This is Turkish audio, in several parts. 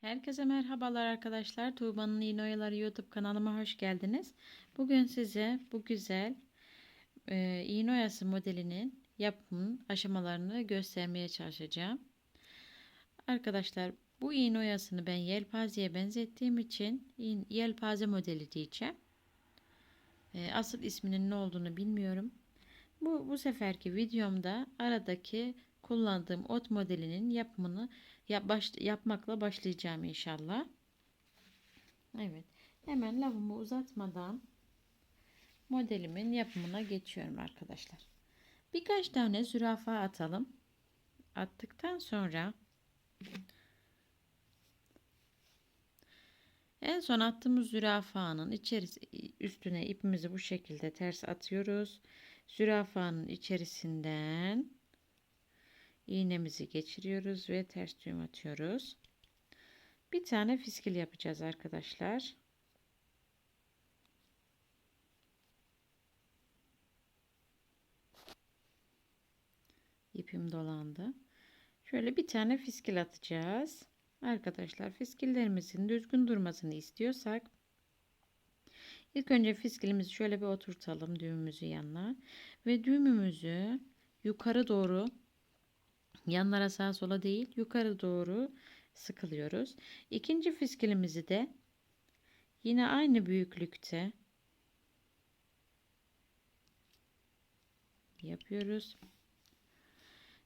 Herkese merhabalar arkadaşlar. Tuğba'nın İğne Oyaları YouTube kanalıma hoş geldiniz. Bugün size bu güzel e, iğne modelinin yapım aşamalarını göstermeye çalışacağım. Arkadaşlar bu iğne oyasını ben yelpazeye benzettiğim için in- yelpaze modeli diyeceğim. E, asıl isminin ne olduğunu bilmiyorum. Bu, bu seferki videomda aradaki kullandığım ot modelinin yapımını yap, baş, yapmakla başlayacağım inşallah. Evet. Hemen lafımı uzatmadan modelimin yapımına geçiyorum arkadaşlar. Birkaç tane zürafa atalım. Attıktan sonra en son attığımız zürafanın içerisi üstüne ipimizi bu şekilde ters atıyoruz. Zürafanın içerisinden iğnemizi geçiriyoruz ve ters düğüm atıyoruz. Bir tane fiskil yapacağız arkadaşlar. İpim dolandı. Şöyle bir tane fiskil atacağız. Arkadaşlar fiskillerimizin düzgün durmasını istiyorsak ilk önce fiskilimizi şöyle bir oturtalım düğümümüzü yanına ve düğümümüzü yukarı doğru yanlara sağa sola değil yukarı doğru sıkılıyoruz. İkinci fiskilimizi de yine aynı büyüklükte yapıyoruz.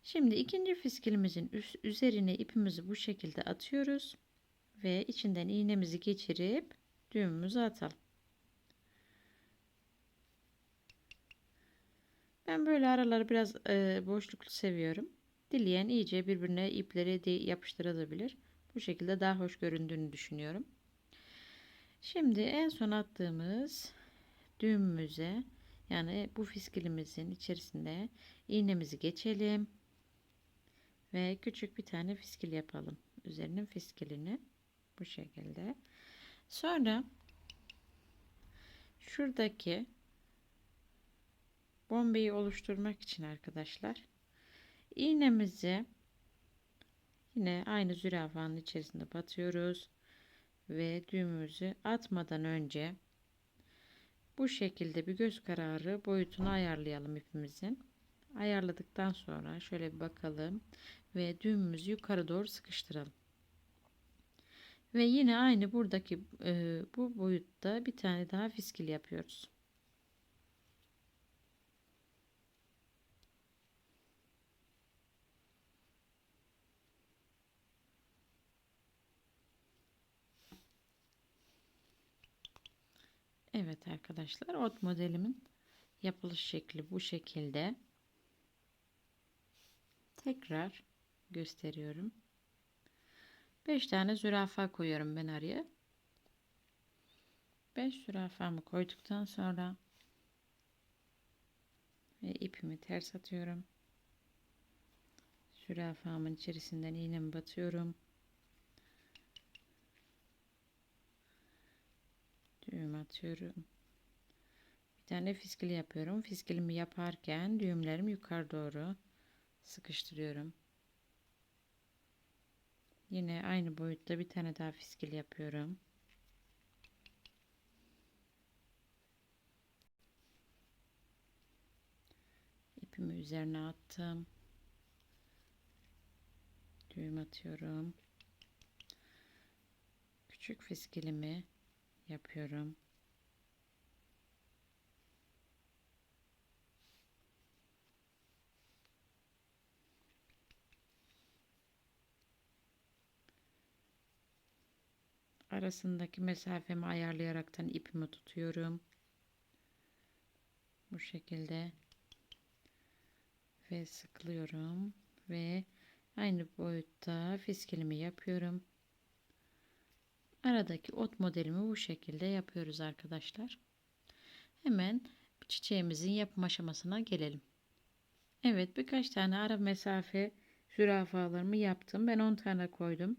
Şimdi ikinci fiskilimizin üst, üzerine ipimizi bu şekilde atıyoruz ve içinden iğnemizi geçirip düğümümüzü atalım. Ben böyle araları biraz e, boşluklu seviyorum. Dileyen iyice birbirine ipleri de yapıştırabilir. Bu şekilde daha hoş göründüğünü düşünüyorum. Şimdi en son attığımız düğümümüze yani bu fiskilimizin içerisinde iğnemizi geçelim. Ve küçük bir tane fiskil yapalım. Üzerinin fiskilini bu şekilde. Sonra şuradaki bombeyi oluşturmak için arkadaşlar iğnemizi yine aynı zürafanın içerisinde batıyoruz ve düğümümüzü atmadan önce bu şekilde bir göz kararı boyutunu ayarlayalım ipimizin. Ayarladıktan sonra şöyle bir bakalım ve düğümümüzü yukarı doğru sıkıştıralım. Ve yine aynı buradaki e, bu boyutta bir tane daha fiskil yapıyoruz. Evet arkadaşlar ot modelimin yapılış şekli bu şekilde. Tekrar gösteriyorum. 5 tane zürafa koyuyorum ben araya. 5 zürafamı koyduktan sonra ve ipimi ters atıyorum. Zürafamın içerisinden iğnemi batıyorum. Düğüm atıyorum. Bir tane fiskil yapıyorum. Fiskilimi yaparken düğümlerimi yukarı doğru sıkıştırıyorum. Yine aynı boyutta bir tane daha fiskil yapıyorum. İpimi üzerine attım. Düğüm atıyorum. Küçük fiskilimi yapıyorum. Arasındaki mesafemi ayarlayaraktan ipimi tutuyorum. Bu şekilde ve sıklıyorum ve aynı boyutta fiskilimi yapıyorum. Aradaki ot modelimi bu şekilde yapıyoruz arkadaşlar. Hemen çiçeğimizin yapım aşamasına gelelim. Evet birkaç tane ara mesafe zürafalarımı yaptım. Ben 10 tane koydum.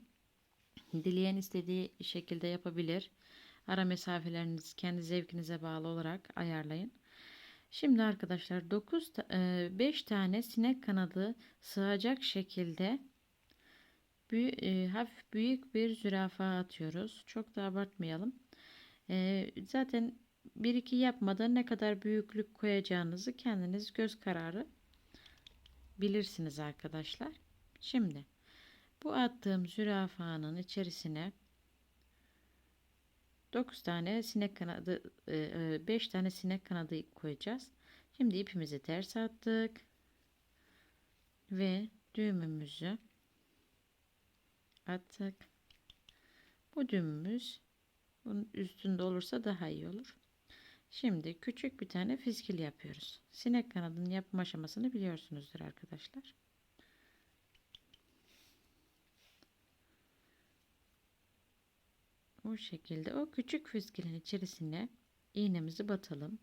Dileyen istediği şekilde yapabilir. Ara mesafeleriniz kendi zevkinize bağlı olarak ayarlayın. Şimdi arkadaşlar 9 5 tane sinek kanadı sığacak şekilde büyük, hafif büyük bir zürafa atıyoruz. Çok da abartmayalım. E, zaten bir iki yapmadan ne kadar büyüklük koyacağınızı kendiniz göz kararı bilirsiniz arkadaşlar. Şimdi bu attığım zürafanın içerisine 9 tane sinek kanadı 5 tane sinek kanadı koyacağız. Şimdi ipimizi ters attık ve düğümümüzü attık. Bu düğümümüz bunun üstünde olursa daha iyi olur. Şimdi küçük bir tane fiskil yapıyoruz. Sinek kanadının yapma aşamasını biliyorsunuzdur arkadaşlar. Bu şekilde o küçük fiskilin içerisine iğnemizi batalım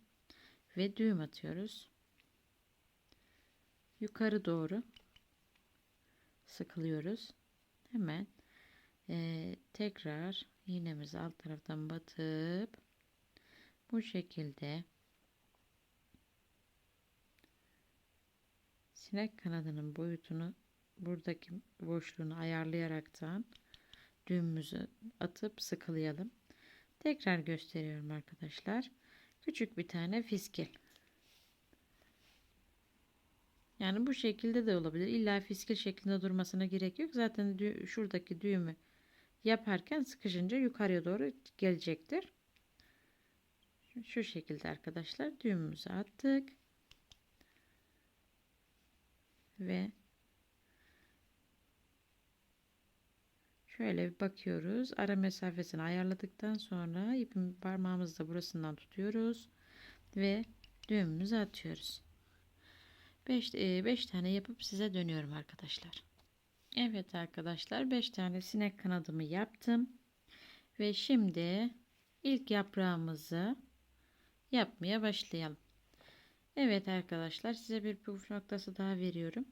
ve düğüm atıyoruz. Yukarı doğru sıkılıyoruz. Hemen e, tekrar iğnemizi alt taraftan batıp bu şekilde sinek kanadının boyutunu buradaki boşluğunu ayarlayaraktan düğümümüzü atıp sıkılayalım. Tekrar gösteriyorum arkadaşlar. Küçük bir tane fiskil. Yani bu şekilde de olabilir. İlla fiskil şeklinde durmasına gerek yok. Zaten dü şuradaki düğümü yaparken sıkışınca yukarıya doğru gelecektir. Şu şekilde arkadaşlar düğümümüzü attık. Ve şöyle bir bakıyoruz. Ara mesafesini ayarladıktan sonra ipin parmağımızla burasından tutuyoruz ve düğümümüzü atıyoruz. 5 5 tane yapıp size dönüyorum arkadaşlar. Evet arkadaşlar 5 tane sinek kanadımı yaptım. Ve şimdi ilk yaprağımızı yapmaya başlayalım. Evet arkadaşlar size bir püf noktası daha veriyorum.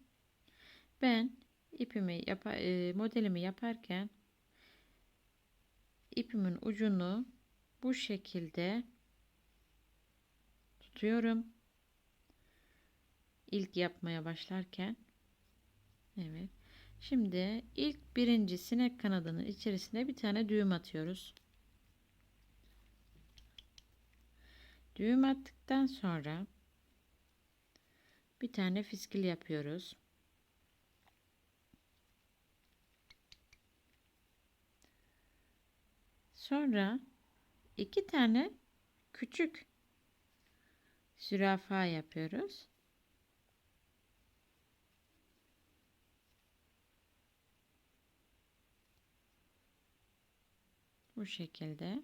Ben ipimi yap e, modelimi yaparken ipimin ucunu bu şekilde tutuyorum. İlk yapmaya başlarken evet. Şimdi ilk birinci sinek kanadının içerisine bir tane düğüm atıyoruz. Düğüm attıktan sonra bir tane fiskil yapıyoruz. Sonra iki tane küçük zürafa yapıyoruz. Bu şekilde.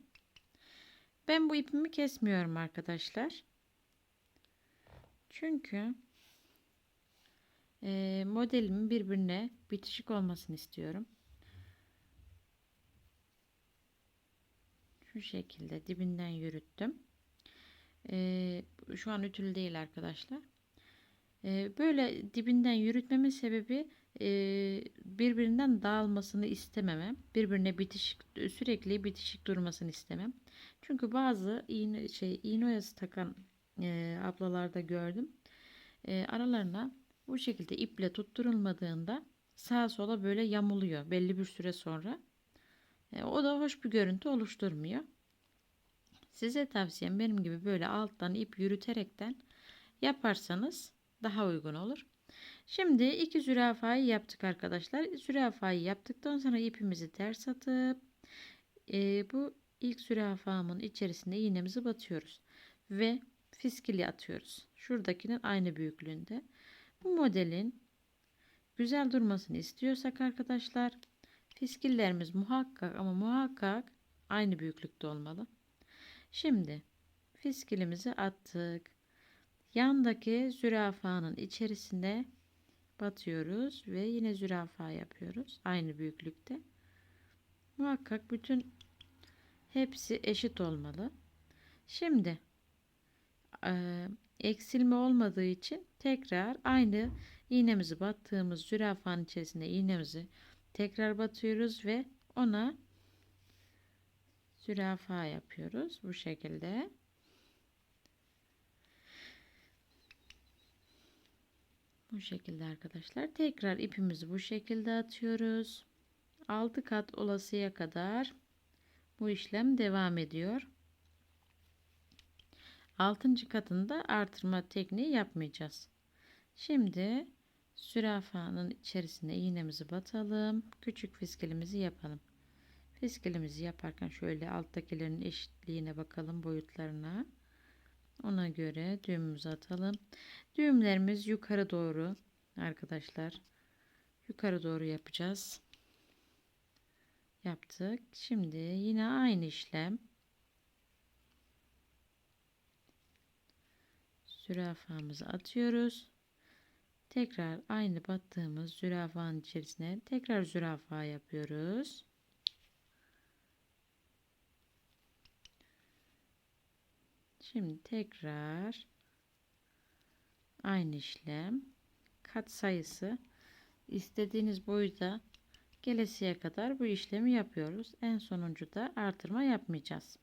Ben bu ipimi kesmiyorum arkadaşlar. Çünkü e, modelimin birbirine bitişik olmasını istiyorum. Şu şekilde dibinden yürüttüm. E, şu an ütülü değil arkadaşlar. E, böyle dibinden yürütmemin sebebi birbirinden dağılmasını istememem. Birbirine bitişik sürekli bitişik durmasını istemem. Çünkü bazı iğne şey iğne oyası takan e, ablalarda gördüm. E, aralarına bu şekilde iple tutturulmadığında sağa sola böyle yamuluyor belli bir süre sonra. E, o da hoş bir görüntü oluşturmuyor. Size tavsiyem benim gibi böyle alttan ip yürüterekten yaparsanız daha uygun olur. Şimdi iki zürafayı yaptık arkadaşlar. Zürafayı yaptıktan sonra ipimizi ters atıp e, bu ilk zürafamın içerisinde iğnemizi batıyoruz ve fiskili atıyoruz. Şuradakinin aynı büyüklüğünde. Bu modelin güzel durmasını istiyorsak arkadaşlar fiskillerimiz muhakkak ama muhakkak aynı büyüklükte olmalı. Şimdi fiskilimizi attık. Yandaki zürafanın içerisinde batıyoruz ve yine zürafa yapıyoruz. Aynı büyüklükte. Muhakkak bütün hepsi eşit olmalı. Şimdi e, eksilme olmadığı için tekrar aynı iğnemizi battığımız zürafanın içerisinde iğnemizi tekrar batıyoruz ve ona zürafa yapıyoruz bu şekilde. Bu şekilde arkadaşlar. Tekrar ipimizi bu şekilde atıyoruz. 6 kat olasıya kadar bu işlem devam ediyor. 6. katında artırma tekniği yapmayacağız. Şimdi zürafanın içerisine iğnemizi batalım. Küçük fiskilimizi yapalım. Fiskilimizi yaparken şöyle alttakilerin eşitliğine bakalım boyutlarına. Ona göre düğümümüzü atalım. Düğümlerimiz yukarı doğru arkadaşlar. Yukarı doğru yapacağız. Yaptık. Şimdi yine aynı işlem. Zürafamızı atıyoruz. Tekrar aynı battığımız zürafanın içerisine tekrar zürafa yapıyoruz. Şimdi tekrar aynı işlem kat sayısı istediğiniz boyuta gelesiye kadar bu işlemi yapıyoruz. En sonuncu da artırma yapmayacağız.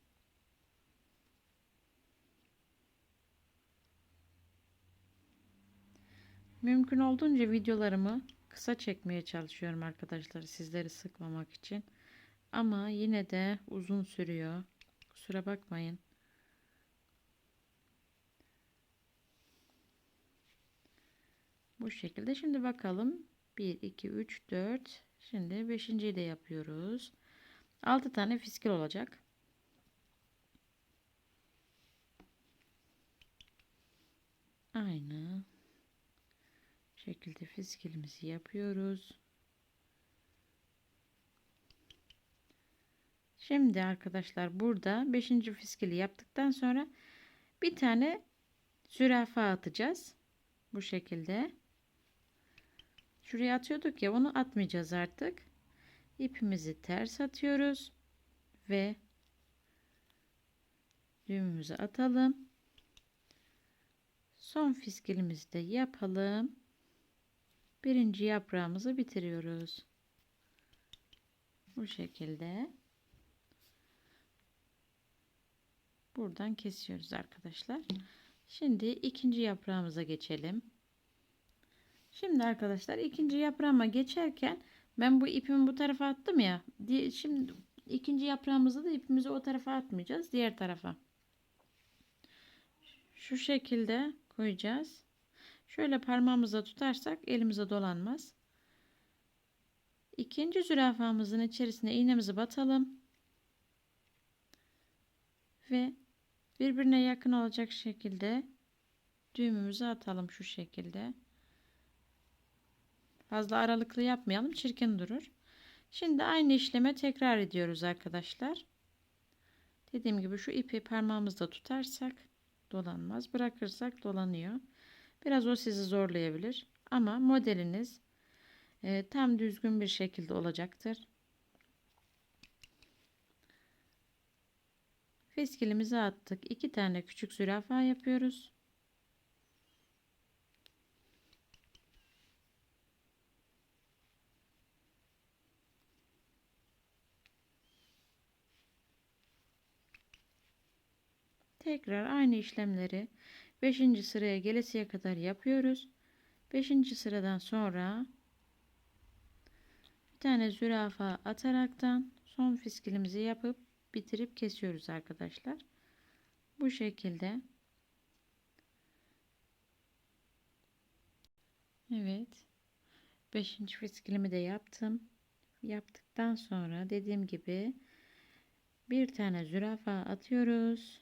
Mümkün olduğunca videolarımı kısa çekmeye çalışıyorum arkadaşlar sizleri sıkmamak için. Ama yine de uzun sürüyor. Kusura bakmayın. Bu şekilde. Şimdi bakalım. 1, 2, 3, 4. Şimdi 5.yi de yapıyoruz. 6 tane fiskil olacak. Aynı şekilde fiskilimizi yapıyoruz. Şimdi arkadaşlar burada 5. fiskili yaptıktan sonra bir tane zürafa atacağız. Bu şekilde. Şuraya atıyorduk ya onu atmayacağız artık. İpimizi ters atıyoruz ve düğümümüzü atalım. Son fiskilimizi de yapalım. Birinci yaprağımızı bitiriyoruz. Bu şekilde. Buradan kesiyoruz arkadaşlar. Şimdi ikinci yaprağımıza geçelim. Şimdi arkadaşlar ikinci yaprağıma geçerken ben bu ipimi bu tarafa attım ya. Şimdi ikinci yaprağımızı da ipimizi o tarafa atmayacağız. Diğer tarafa. Şu şekilde koyacağız. Şöyle parmağımıza tutarsak elimize dolanmaz. İkinci zürafamızın içerisine iğnemizi batalım. Ve birbirine yakın olacak şekilde düğümümüzü atalım şu şekilde. Fazla aralıklı yapmayalım. Çirkin durur. Şimdi aynı işleme tekrar ediyoruz arkadaşlar. Dediğim gibi şu ipi parmağımızda tutarsak dolanmaz. Bırakırsak dolanıyor. Biraz o sizi zorlayabilir. Ama modeliniz e, tam düzgün bir şekilde olacaktır. Fiskilimizi attık. İki tane küçük zürafa yapıyoruz. Tekrar aynı işlemleri 5. sıraya gelesiye kadar yapıyoruz. 5. sıradan sonra bir tane zürafa ataraktan son fiskilimizi yapıp bitirip kesiyoruz arkadaşlar. Bu şekilde. Evet. 5. fiskilimi de yaptım. Yaptıktan sonra dediğim gibi bir tane zürafa atıyoruz.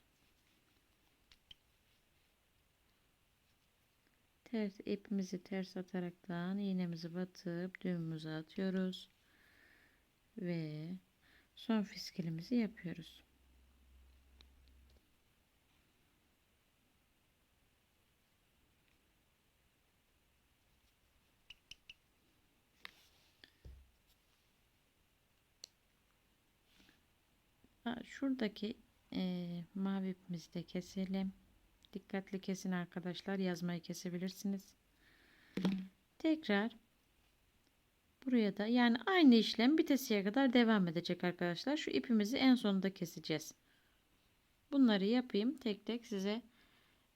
Ters ipimizi ters ataraktan iğnemizi batıp düğümümüzü atıyoruz ve son fiskilimizi yapıyoruz. Şuradaki e, mavi ipimizi de keselim. Dikkatli kesin arkadaşlar. Yazmayı kesebilirsiniz. Tekrar buraya da yani aynı işlem bitesiye kadar devam edecek arkadaşlar. Şu ipimizi en sonunda keseceğiz. Bunları yapayım. Tek tek size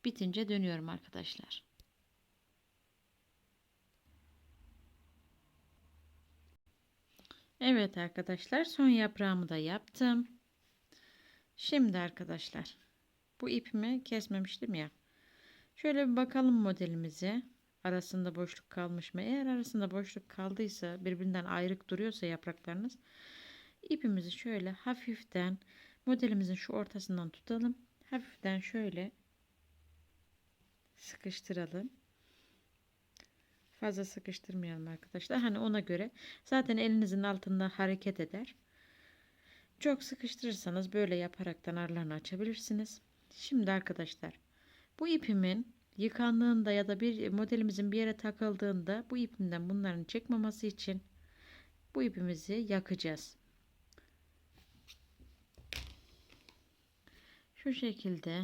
bitince dönüyorum arkadaşlar. Evet arkadaşlar son yaprağımı da yaptım. Şimdi arkadaşlar bu ipimi kesmemiştim ya. Şöyle bir bakalım modelimize. Arasında boşluk kalmış mı? Eğer arasında boşluk kaldıysa birbirinden ayrık duruyorsa yapraklarınız ipimizi şöyle hafiften modelimizin şu ortasından tutalım. Hafiften şöyle sıkıştıralım. Fazla sıkıştırmayalım arkadaşlar. Hani ona göre zaten elinizin altında hareket eder. Çok sıkıştırırsanız böyle yaparaktan aralarını açabilirsiniz. Şimdi arkadaşlar bu ipimin yıkandığında ya da bir modelimizin bir yere takıldığında bu ipimden bunların çıkmaması için bu ipimizi yakacağız. Şu şekilde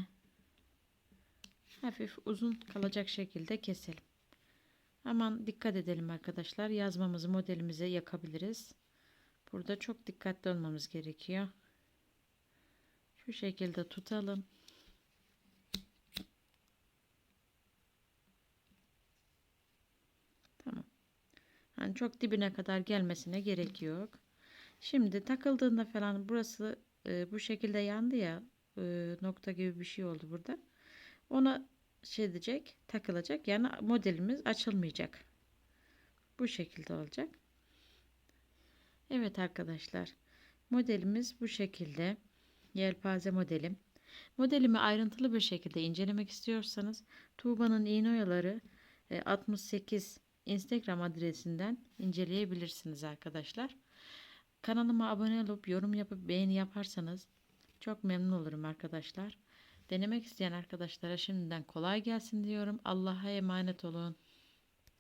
hafif uzun kalacak şekilde keselim. Aman dikkat edelim arkadaşlar. Yazmamızı modelimize yakabiliriz. Burada çok dikkatli olmamız gerekiyor. Şu şekilde tutalım. Tamam. Yani çok dibine kadar gelmesine gerek yok. Şimdi takıldığında falan burası e, bu şekilde yandı ya e, nokta gibi bir şey oldu burada. Ona şey edecek, takılacak. Yani modelimiz açılmayacak. Bu şekilde olacak. Evet arkadaşlar. Modelimiz bu şekilde. Yelpaze modelim. Modelimi ayrıntılı bir şekilde incelemek istiyorsanız Tuğba'nın iğne oyaları 68 Instagram adresinden inceleyebilirsiniz arkadaşlar. Kanalıma abone olup yorum yapıp beğeni yaparsanız çok memnun olurum arkadaşlar. Denemek isteyen arkadaşlara şimdiden kolay gelsin diyorum. Allah'a emanet olun.